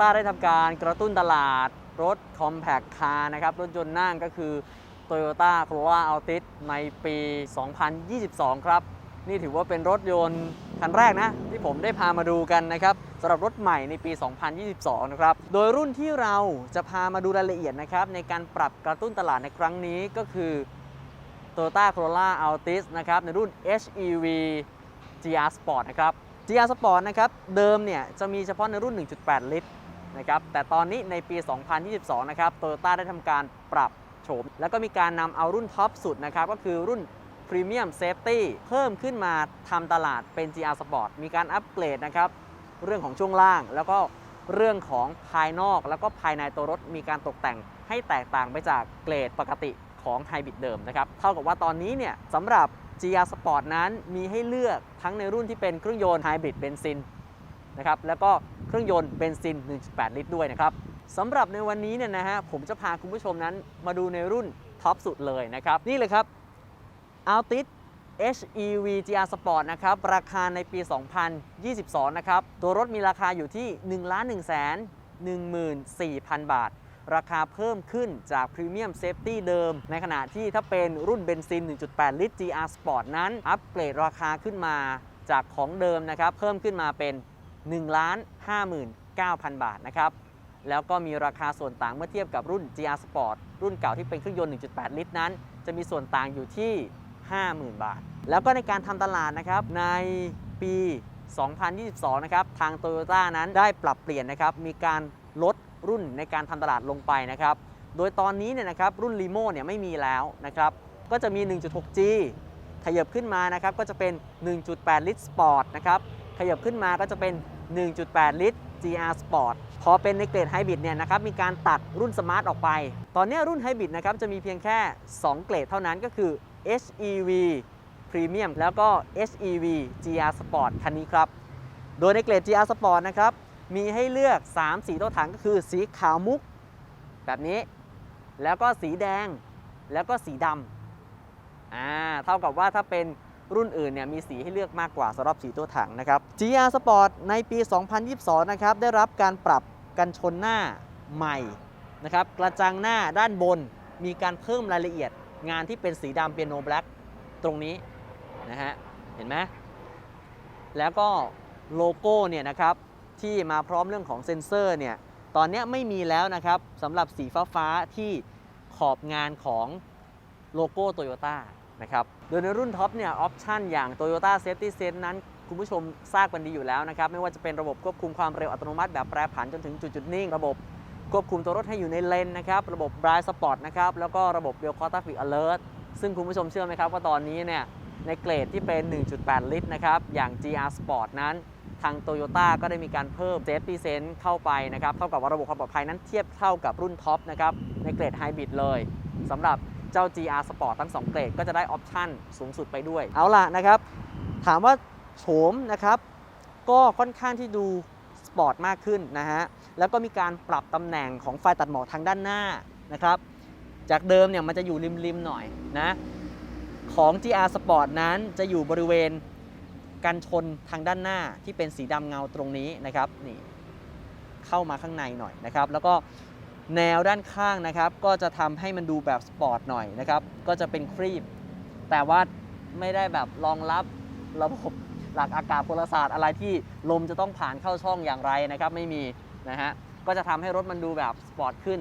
ต้าได้ทำการกระตุ้นตลาดรถ Compact Car นะครับ รถยนต์นั่งก็คือ Toyota Corolla Altis ในปี 2022 ครับ นี่ถือว่าเป็นรถยนต์คันแรกนะ ที่ผมได้พามาดูกันนะครับสำหรับรถใหม่ในปี 2022 นะครับ โดยรุ่นที่เราจะพามาดูรายละเอียดนะครับ ในการปรับกระตุ้นตลาดในครั้งนี้ก็คือ Toyota Corolla Altis นะครับ ในรุ่น HEV GR Sport นะครับ GR Sport นะครับ เดิมเนี่ยจะมีเฉพาะในรุ่น 1.8 ลิตร นะครับแต่ตอนนี้ในปี 2022 นะครับ Toyota ได้ทำการปรับโฉม แล้วก็มีการนำเอารุ่นท็อปสุดนะครับก็คือรุ่น Premium Safety เพิ่มขึ้นมาทำตลาดเป็น GR Sport มีการอัปเกรดนะครับเรื่องของช่วงล่าง แล้วก็เรื่องของภายนอกแล้วก็ภายในตัวรถมีการตกแต่งให้แตกต่างไปจากเกรดปกติของไฮบริดเดิมนะครับเท่ากับว่าตอนนี้เนี่ยสำหรับ GR Sport นั้นมีให้เลือกทั้งในรุ่นที่เป็นเครื่องยนต์ไฮบริดเบนซินนะครับแล้วก็ เครื่องยนต์เบนซิน 1.8 ลิตรด้วยนะครับสำหรับในวันนี้เนี่ยนะฮะผมจะพาคุณผู้ชมนั้นมาดูในรุ่นท็อปสุดเลยนะครับ นี่เลยครับ Altis HEV GR Sport นะครับ ราคาในปี 2022 นะครับ ตัวรถมีราคาอยู่ที่ 1 1 1 4 0 0 0 บาท ราคาเพิ่มขึ้นจาก Premium Safety เดิม ในขณะที่ถ้าเป็นรุ่นเบนซิน 1.8 ลิตร GR Sport นั้น อัปเกรดราคาขึ้นมาจากของเดิมนะครับ เพิ่มขึ้นมาเป็น 1 59,000 บาทนะครับ แล้วก็มีราคาส่วนต่างเมื่อเทียบกับรุ่น GR Sport รุ่นเก่าที่เป็นเครื่องยนต์ 1.8 ลิตรนั้น จะมีส่วนต่างอยู่ที่ 50,000 บาท แล้วก็ในการทำตลาดนะครับ ในปี 2022 นะครับ ทาง Toyota นั้นได้ปรับเปลี่ยนนะครับ มีการลดรุ่นในการทำตลาดลงไปนะครับ โดยตอนนี้เนี่ยนะครับรุ่น Limo เนี่ยไม่มีแล้วนะครับ ก็จะมี 1.6G ขยับขึ้นมานะครับก็จะเป็น 1.8 ลิตร Sport นะครับ ขยับขึ้นมาก็จะเป็น 1.8 ลิตร GR Sport พอเป็นในเกรดไฮบริดเนี่ยนะครับมีการตัดรุ่นสมาร์ทออกไป ตอนนี้รุ่นไฮบริดนะครับจะมีเพียงแค่ 2 เกรดเท่านั้นก็คือ HEV Premium แล้วก็ HEV GR Sport คันนี้ครับ โดยในเกรด GR Sport นะครับมีให้เลือก 3 สีตัวถังก็คือสีขาวมุก แบบนี้ แล้วก็สีแดงแล้วก็สีดำอ่าเท่ากับว่าถ้าเป็น รุ่นอื่นเนี่ยมีสีให้เลือกมากกว่าสำหรับสีตัวถังนะครับ GR Sport ในปี 2022 นะครับได้รับการปรับกันชนหน้าใหม่นะครับกระจังหน้าด้านบนมีการเพิ่มรายละเอียดงานที่เป็นสีดำเปียโนแบล็กตรงนี้นะฮะเห็นไหมแล้วก็โลโก้เนี่ยนะครับที่มาพร้อมเรื่องของเซ็นเซอร์เนี่ยตอนนี้ไม่มีแล้วนะครับสำหรับสีฟ้าฟ้าที่ขอบงานของโลโก้โตโยต้านะครับ ดยในรุ่นท็อปเนี่ยออปชันอย่าง Toyota Safety Sense นั้น คุณผู้ชมทราบกันดีอยู่แล้วนะครับ ไม่ว่าจะเป็นระบบควบคุมความเร็วอัตโนมัติแบบแปรผันจนถึงจุดจุดนิ่ง ระบบควบคุมตัวรถให้อยู่ในเลนนะครับ ระบบ Blind Spot นะครับ แล้วก็ระบบ Real Car Traffic Alert ซึ่งคุณผู้ชมเชื่อไหมครับว่าตอนนี้เนี่ยในเกรดที่เป็น 1.8 ลิตรนะครับ อย่าง GR Sport นั้น ทาง Toyota ก็ได้มีการเพิ่ม Safety Sense เข้าไปนะครับ เท่ากับว่าระบบความปลอดภัยนั้นเทียบเท่ากับรุ่นท็อปนะครับในเกรดไฮบริดเลยสำหรับ เจ้า GR Sport ทั้ง 2 เกรดก็จะได้ออปชั่นสูงสุดไปด้วย เอาล่ะนะครับ ถามว่าโฉมนะครับ ก็ค่อนข้างที่ดูสปอร์ตมากขึ้นนะฮะ แล้วก็มีการปรับตำแหน่งของไฟตัดหมอกทางด้านหน้านะครับ จากเดิมเนี่ยมันจะอยู่ริมๆหน่อยนะของ GR Sport นั้นจะอยู่บริเวณกันชนทางด้านหน้าที่เป็นสีดำเงาตรงนี้นะครับนี่เข้ามาข้างในหน่อยนะครับ แล้วก็ แนวด้านข้างนะครับ ก็จะทำให้มันดูแบบสปอร์ตหน่อยนะครับ ก็จะเป็นครีบ แต่ว่าไม่ได้แบบรองรับระบบหลักอากาศพลศาสตร์อะไรที่ลมจะต้องผ่านเข้าช่องอย่างไรนะครับ ไม่มีนะฮะก็จะทำให้รถมันดูแบบสปอร์ตขึ้น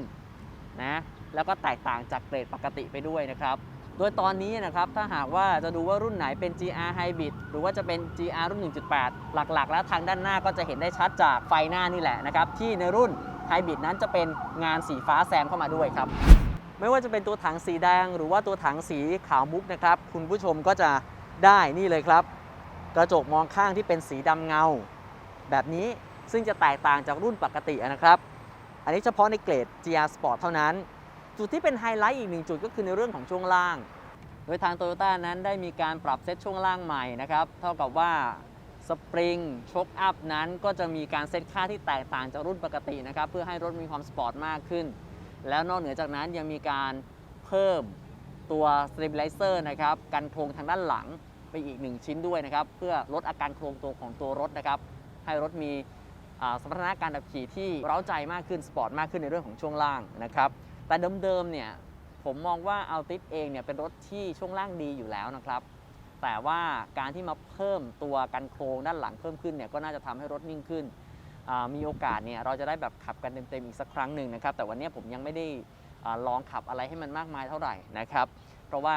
นะแล้วก็แตกต่างจากเกรดปกติไปด้วยนะครับ โดยตอนนี้นะครับถ้าหากว่าจะดูว่ารุ่นไหนเป็น GR Hybrid หรือว่าจะเป็น GR รุ่น 1.8 หลักๆ แล้วทางด้านหน้าก็จะเห็นได้ชัดจากไฟหน้านี่แหละนะครับ ที่ในรุ่น Hybrid นั้นจะเป็นงานสีฟ้าแซมเข้ามาด้วยครับ ไม่ว่าจะเป็นตัวถังสีแดง หรือว่าตัวถังสีขาวมุกนะครับ คุณผู้ชมก็จะได้นี่เลยครับ กระจกมองข้างที่เป็นสีดำเงา แบบนี้ซึ่งจะแตกต่างจากรุ่นปกตินะครับ อันนี้เฉพาะในเกรด GR Sport เท่านั้น จุดที่เป็นไฮไลท์อีกหนึ่งจุดก็คือในเรื่องของช่วงล่าง โดยทาง Toyota นั้นได้มีการปรับเซตช่วงล่างใหม่นะครับ เท่ากับว่า สปริงช็อคอัพนั้นก็จะมีการเซตค่าที่แตกต่างจากรุ่นปกตินะครับ เพื่อให้รถมีความสปอร์ตมากขึ้น แล้วนอกเหนือจากนั้นยังมีการเพิ่มตัว stabilizer นะครับกันโครงทางด้านหลังไปอีก 1 ชิ้นด้วยนะครับ เพื่อลดอาการโครงตัวของตัวรถนะครับ ให้รถมีสมรรถนะการขับขี่ที่เร้าใจมากขึ้นสปอร์ตมากขึ้นในเรื่องของช่วงล่างนะครับ แต่เดิมๆเนี่ยผมมองว่าอัลติสเองเนี่ยเป็นรถที่ช่วงล่างดีอยู่แล้วนะครับ แต่ว่าการที่มาเพิ่มตัวกันโครงด้านหลังเพิ่มขึ้นเนี่ยก็น่าจะทำให้รถนิ่งขึ้น มีโอกาสเนี่ยเราจะได้แบบขับกันเต็มๆอีกสักครั้งหนึ่งนะครับ แต่วันนี้ผมยังไม่ได้ลองขับอะไรให้มันมากมายเท่าไหร่นะครับ เพราะว่า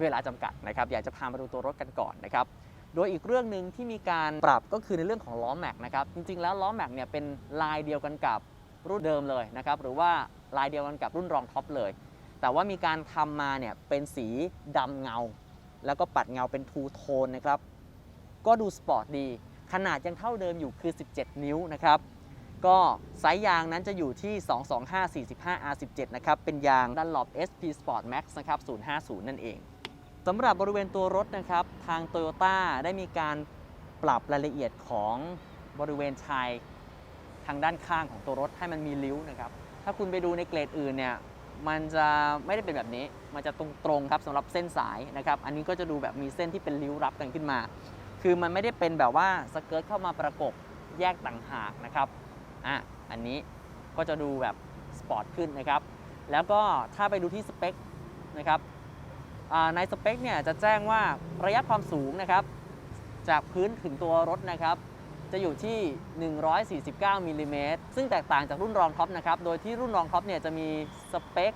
เวลาจำกัดนะครับ อยากจะพามาดูตัวรถกันก่อนนะครับ โดยอีกเรื่องหนึ่งที่มีการปรับก็คือในเรื่องของล้อแม็กนะครับ จริงๆ แล้วล้อแม็กเนี่ยเป็นลายเดียวกันกับรุ่นเดิมเลยนะครับ หรือว่าลายเดียวกันกับรุ่นรองท็อปเลย แต่ว่ามีการทำมาเนี่ยเป็นสีดำเงา แล้วก็ปัดเงาเป็นทูโทนนะครับ ก็ดูสปอร์ตดี ขนาดยังเท่าเดิมอยู่คือ 17 นิ้วนะครับ ก็ไซส์ยางนั้นจะอยู่ที่ 225 45 R17 นะครับ เป็นยาง Dunlop SP Sport Max นะครับ 050 นั่นเองสำหรับบริเวณตัวรถนะครับ ทาง Toyota ได้มีการปรับรายละเอียดของบริเวณชายทางด้านข้างของตัวรถให้มันมีริ้วนะครับ ถ้าคุณไปดูในเกรดอื่นเนี่ย มันจะไม่ได้เป็นแบบนี้ มันจะตรงๆครับสำหรับเส้นสายนะครับ อันนี้ก็จะดูแบบมีเส้นที่เป็นริ้วรับกันขึ้นมา คือมันไม่ได้เป็นแบบว่าสเกิร์ตเข้ามาประกบแยกต่างหากนะครับอะอันนี้ก็จะดูแบบสปอร์ตขึ้นนะครับ แล้วก็ถ้าไปดูที่สเปคนะครับในสเปคเนี่ยจะแจ้งว่าระยะความสูงนะครับ จากพื้นถึงตัวรถนะครับ จะอยู่ที่ 149มิลลิเมตรซึ่งแตกต่างจากรุ่นรองท็อปนะครับ โดยที่รุ่นรองท็อปเนี่ยจะมีสเปค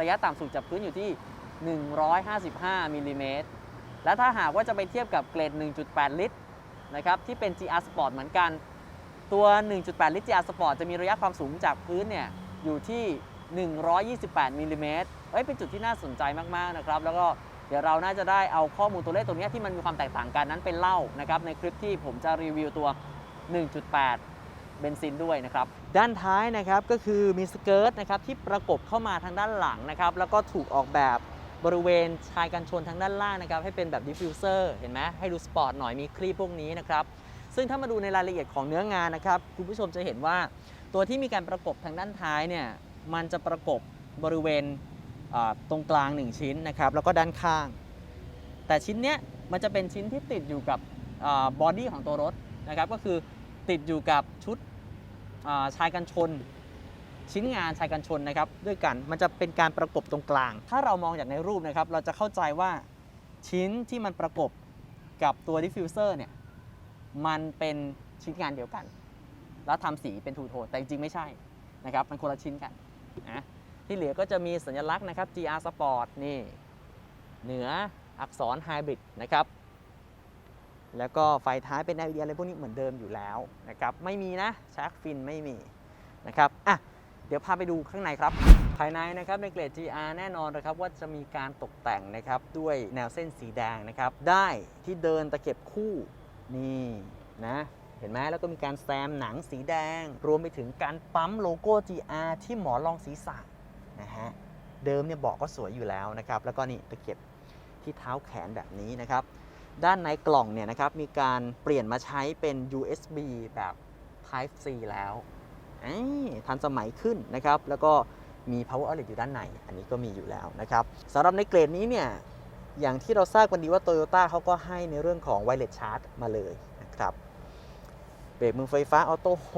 ระยะต่ำสุดจากพื้นอยู่ที่ 155มิลลิเมตรและถ้าหากว่าจะไปเทียบกับเกรด 1.8 ลิตรนะครับที่เป็น GR Sport เหมือนกัน ตัว 1.8 ลิตร GR Sport จะมีระยะความสูงจากพื้นเนี่ยอยู่ที่ 128มิลลิเมตรเอ้ยเป็นจุดที่น่าสนใจมาก ๆ นะครับ แล้วก็ เดี๋ยวเราน่าจะได้เอาข้อมูลตัวเลขตรงนี้ที่มันมีความแตกต่างกันนั้นเป็นเล่านะครับในคลิปที่ผมจะรีวิวตัว 1.8 เบนซินด้วยนะครับด้านท้ายนะครับก็คือมีสเกิร์ตนะครับที่ประกบเข้ามาทางด้านหลังนะครับแล้วก็ถูกออกแบบบริเวณชายกันชนทางด้านล่างนะครับให้เป็นแบบดิฟฟิวเซอร์เห็นไหมให้ดูสปอร์ตหน่อยมีคลีปพวกนี้นะครับซึ่งถ้ามาดูในรายละเอียดของเนื้องานนะครับคุณผู้ชมจะเห็นว่าตัวที่มีการประกบทางด้านท้ายเนี่ยมันจะประกบบริเวณ ตรงกลาง 1 ชิ้นนะครับแล้วก็ด้านข้าง แต่ชิ้นเนี้ยมันจะเป็นชิ้นที่ติดอยู่กับบอดี้ของตัวรถนะครับก็คือติดอยู่กับชุดชายกันชน ชิ้นงานชายกันชนนะครับด้วยกันมันจะเป็นการประกบตรงกลาง ถ้าเรามองจากในรูปนะครับเราจะเข้าใจว่าชิ้นที่มันประกบกับตัวดิฟฟิวเซอร์เนี่ยมันเป็นชิ้นงานเดียวกัน แล้วทำสีเป็นทูโทนแต่จริงๆไม่ใช่นะครับมันคนละชิ้นกันนะ ที่เหลือก็จะมีสัญลักษณ์นะครับ GR Sport นี่เหนืออักษรไฮบริดนะครับ แล้วก็ไฟท้ายเป็น LED อะไรพวกนี้เหมือนเดิมอยู่แล้วนะครับ ไม่มีนะชาร์กฟินไม่มีนะครับอะเดี๋ยวพาไปดูข้างในครับ ภายในนะครับในเกรด GR แน่นอนนะครับว่าจะมีการตกแต่งนะครับด้วยแนวเส้นสีแดงนะครับ ได้ที่เดินตะเข็บคู่นี่นะเห็นไหมแล้วก็มีการแซมหนังสีแดง รวมไปถึงการปั๊มโลโก้ GR ที่หมอนรองศีรษะ นะฮะเดิมเนี่ยเบอกก็สวยอยู่แล้วนะครับแล้วก็นี่ตะเข็บที่เท้าแขนแบบนี้นะครับ ด้านในกล่องเนี่ยนะครับมีการเปลี่ยนมาใช้เป็น USB แบบ Type C แล้วเอ้ทันสมัยขึ้นนะครับแล้วก็มี Power Outlet อยู่ด้านใน อันนี้ก็มีอยู่แล้วนะครับสำหรับในเกรดนี้เนี่ย อย่างที่เราทราบกันดีว่า Toyota เขาก็ให้ในเรื่องของ Wireless Charge มาเลยนะครับ เบรกมือไฟฟ้าออโต้โฮ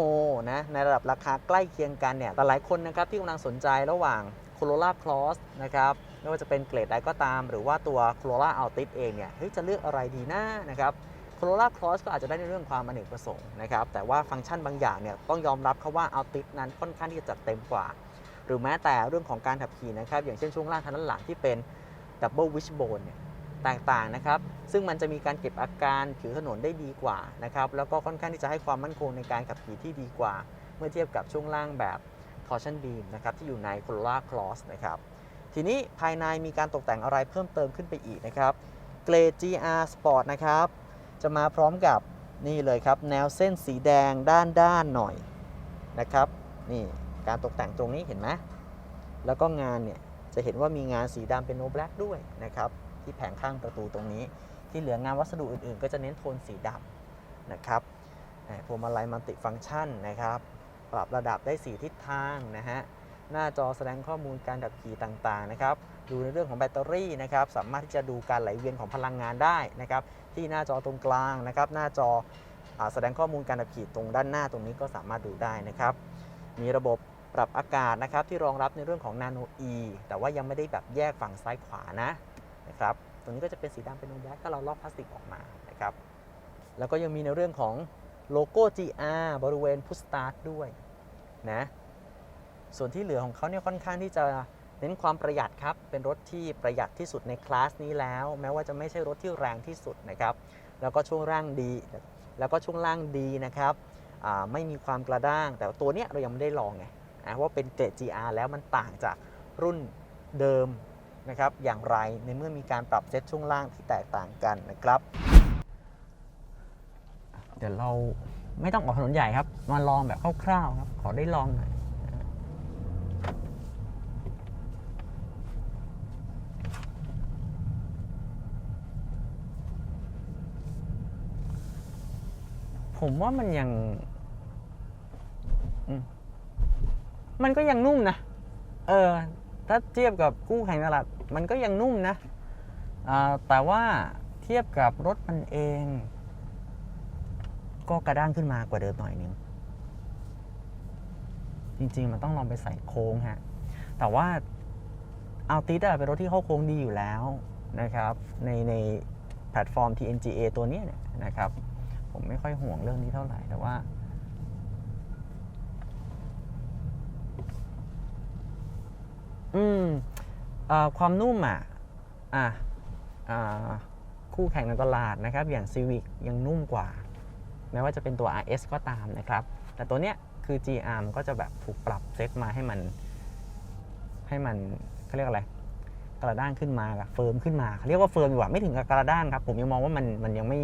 นะในระดับราคาใกล้เคียงกันเนี่ยแต่หลายคนนะครับที่กำลังสนใจระหว่าง Corolla Cross นะครับไม่ว่าจะเป็นเกรดใดก็ตาม หรือว่าตัว Corolla Altis เองเนี่ยเฮ้ยจะเลือกอะไรดีนะนะครับ Corolla Cross ก็อาจจะได้ในเรื่องความอเนกประสงค์นะครับแต่ว่าฟังก์ชันบางอย่างเนี่ยต้องยอมรับเขาว่า Altis นั้นค่อนข้างที่จะจัดเต็มกว่า หรือแม้แต่เรื่องของการขับขี่นะครับอย่างเช่นช่วงล่างทางด้านหลังที่เป็น Double Wishbone เนี่ย ตกต่างนะครับ ซึ่งมันจะมีการเก็บอาการผิวถนนได้ดีกว่านะครับ แล้วก็ค่อนข้างที่จะให้ความมั่นคงในการขับขี่ที่ดีกว่า เมื่อเทียบกับช่วงล่างแบบ torsion beam นะครับที่อยู่ใน Corolla Cross นะครับ ทีนี้ภายในมีการตกแต่งอะไรเพิ่มเติมขึ้นไปอีกนะครับเกรด GR Sport นะครับ จะมาพร้อมกับนี่เลยครับ แนวเส้นสีแดงด้านด้านหน่อยนะครับ นี่การตกแต่งตรงนี้เห็นไหมแล้วก็งานเนี่ยจะเห็นว่ามีงานสีดำเป็นโนแบล็กด้วยนะครับ ที่แผงข้างประตูตรงนี้ ที่เหลืองานวัสดุอื่นๆ ก็จะเน้นโทนสีดำนะครับพวงมาลัยมัลติฟังก์ชันนะครับ ปรับระดับได้ 4 ทิศทางนะฮะหน้าจอแสดงข้อมูลการขับขี่ต่างๆนะครับ ดูในเรื่องของแบตเตอรี่นะครับ สามารถที่จะดูการไหลเวียนของพลังงานได้นะครับ ที่หน้าจอตรงกลางนะครับ หน้าจออแสดงข้อมูลการขับขี่ตรงด้านหน้าตรงนี้ก็สามารถดูได้นะครับ มีระบบปรับอากาศนะครับที่รองรับในเรื่องของ Nano E แต่ว่ายังไม่ได้แบบแยกฝั่งซ้ายขวานะ นะครับตรงนี้ก็จะเป็นสีดำเป็นโนแบล็กก็เราลอกพลาสติกออกมานะครับแล้วก็ยังมีในเรื่องของโลโก้ GR บริเวณ Push Start ด้วยนะส่วนที่เหลือของเขาเนี่ยค่อนข้างที่จะเน้นความประหยัดครับ เป็นรถที่ประหยัดที่สุดในคลาสนี้แล้ว แม้ว่าจะไม่ใช่รถที่แรงที่สุดนะครับ แล้วก็ช่วงล่างดี แล้วก็ช่วงล่างดีนะครับ ไม่มีความกระด้าง แต่ตัวเนี้ยเรายังไม่ได้ลองไงว่าเป็นเกรด GR แล้วมันต่างจากรุ่นเดิม นะครับอย่างไรในเมื่อมีการปรับเซตช่วงล่างที่แตกต่างกันนะครับ เดี๋ยวเราไม่ต้องออกถนนใหญ่ครับ มาลองแบบคร่าวๆครับ ขอได้ลองหน่อยผมว่ามันยัง มันก็ยังนุ่มนะ เออ ถ้าเทียบกับกู้แข่งตลาดมันก็ยังนุ่มนะแต่ว่าเทียบกับรถมันเอง ก็กระด้างขึ้นมากว่าเดิมหน่อยนึงจริงๆ มันต้องลองไปใส่โค้งฮะ แต่ว่าเอัลติสเป็นรถที่เข้าโค้งดีอยู่แล้วนะครับ ในในแพลตฟอร์ม TNGA ตัวนี้เนี่ยนะครับ ผมไม่ค่อยห่วงเรื่องนี้เท่าไหร่แต่ว่า อืมเอ่อความนุ่มอะอะอ่าคู่แข่งในตลาดนะครับ อย่าง Civic ยังนุ่มกว่า แม้ว่าจะเป็นตัว RS ก็ตามนะครับ แต่ตัวเนี้ยคือ GR มันก็จะแบบถูกปรับเซตมาให้มัน ให้มันเขาเรียกอะไรกระด้างขึ้นมาเฟิร์มขึ้นมาเขาเรียกว่าเฟิร์มดีกว่าไม่ถึงกับกระด้างครับ ผมยังมองว่ามันมันยังไม่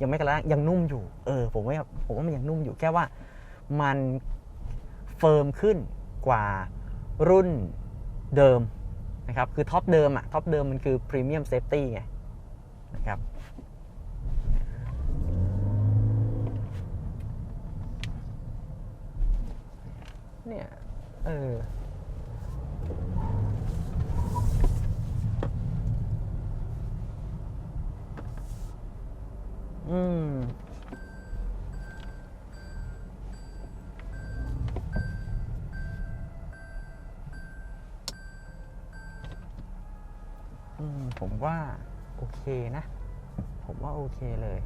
ยังไม่กระด้างยังนุ่มอยู่ เออ ผมว่าผมว่ามันยังนุ่มอยู่แค่ว่ามันเฟิร์มขึ้นกว่ารุ่น เดิมนะครับคือท็อปเดิมอะท็อปเดิมมันคือพรีเมียมเซฟตี้ไงนะครับเนี่ยเออ ผมว่าโอเคนะ ผมว่าโอเคเลย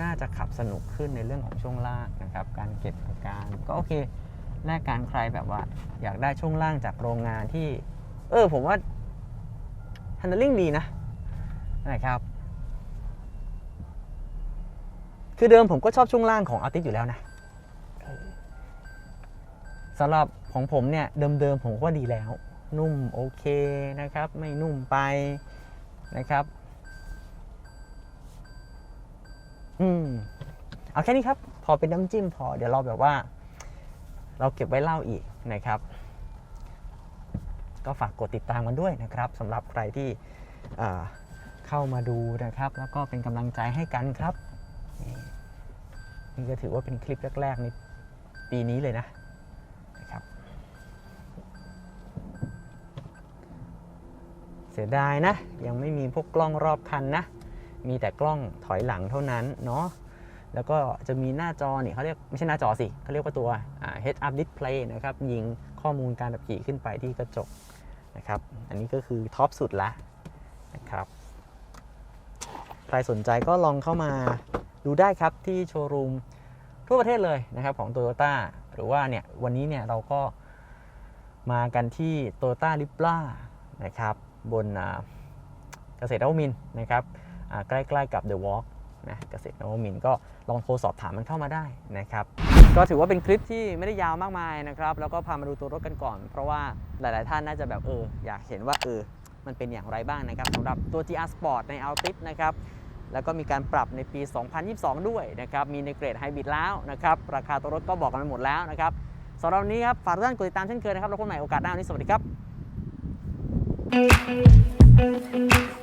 น่าจะขับสนุกขึ้นในเรื่องของช่วงล่างนะครับ การเก็บอาการก็โอเคแลกการใครแบบว่า อยากได้ช่วงล่างจากโรงงานที่ เออ ผมว่า handling ดีนะนะครับ คือเดิมผมก็ชอบช่วงล่างของอาร์ติสอยู่แล้วนะสำหรับของผมเนี่ย เดิมๆผมก็ดีแล้ว นุ่มโอเคนะครับ ไม่นุ่มไปนะครับ อืมเอาแค่นี้ครับ พอเป็นน้ำจิ้มพอเดี๋ยวเราแบบว่า เราเก็บไว้เล่าอีกนะครับ ก็ฝากกดติดตามกันด้วยนะครับสำหรับใครที่เข้ามาดูนะครับ แล้วก็เป็นกำลังใจให้กันครับ นี่ก็ถือว่าเป็นคลิปแรกๆในปีนี้เลยนะนะครับ เสียดายนะ ยังไม่มีพวกกล้องรอบคันนะ มีแต่กล้องถอยหลังเท่านั้นเนาะแล้วก็จะมีหน้าจอนี่เขาเรียกไม่ใช่หน้าจอสิเขาเรียกว่าตัว head up display นะครับ ยิงข้อมูลการขับขี่ขึ้นไปที่กระจกนะครับ อันนี้ก็คือท็อปสุดละนะครับ ใครสนใจก็ลองเข้ามาดูได้ครับที่โชว์รูมทั่วประเทศเลยนะครับของ Toyota หรือว่าเนี่ยวันนี้เนี่ยเราก็มากันที่ Toyota l i b r a นะครับ บนเกษตรนวมินนะครับใกล้ๆกับ The Walk นะเกษตรนวมินก็ลองโทรสอบถามมันเข้ามาได้นะครับ ก็ถือว่าเป็นคลิปที่ไม่ได้ยาวมากมายนะครับ แล้วก็พามาดูตัวรถกันก่อน เพราะว่าหลายๆท่านน่าจะแบบเอออยากเห็นว่าเออมันเป็นอย่างไรบ้างนะครับสำหรับตัว GR Sport ใน Altis นะครับแล้วก็มีการปรับในปี 2022 ด้วยนะครับ มีในเกรดไฮบริดแล้วนะครับ ราคาตัวรถก็บอกกันไปหมดแล้วนะครับสำหรับวันนี้ครับ ฝากทุกท่านกดติดตามเช่นเคยนะครับ แล้วพบใหม่โอกาสหน้าวันนี้ สวัสดีครับ Thank you.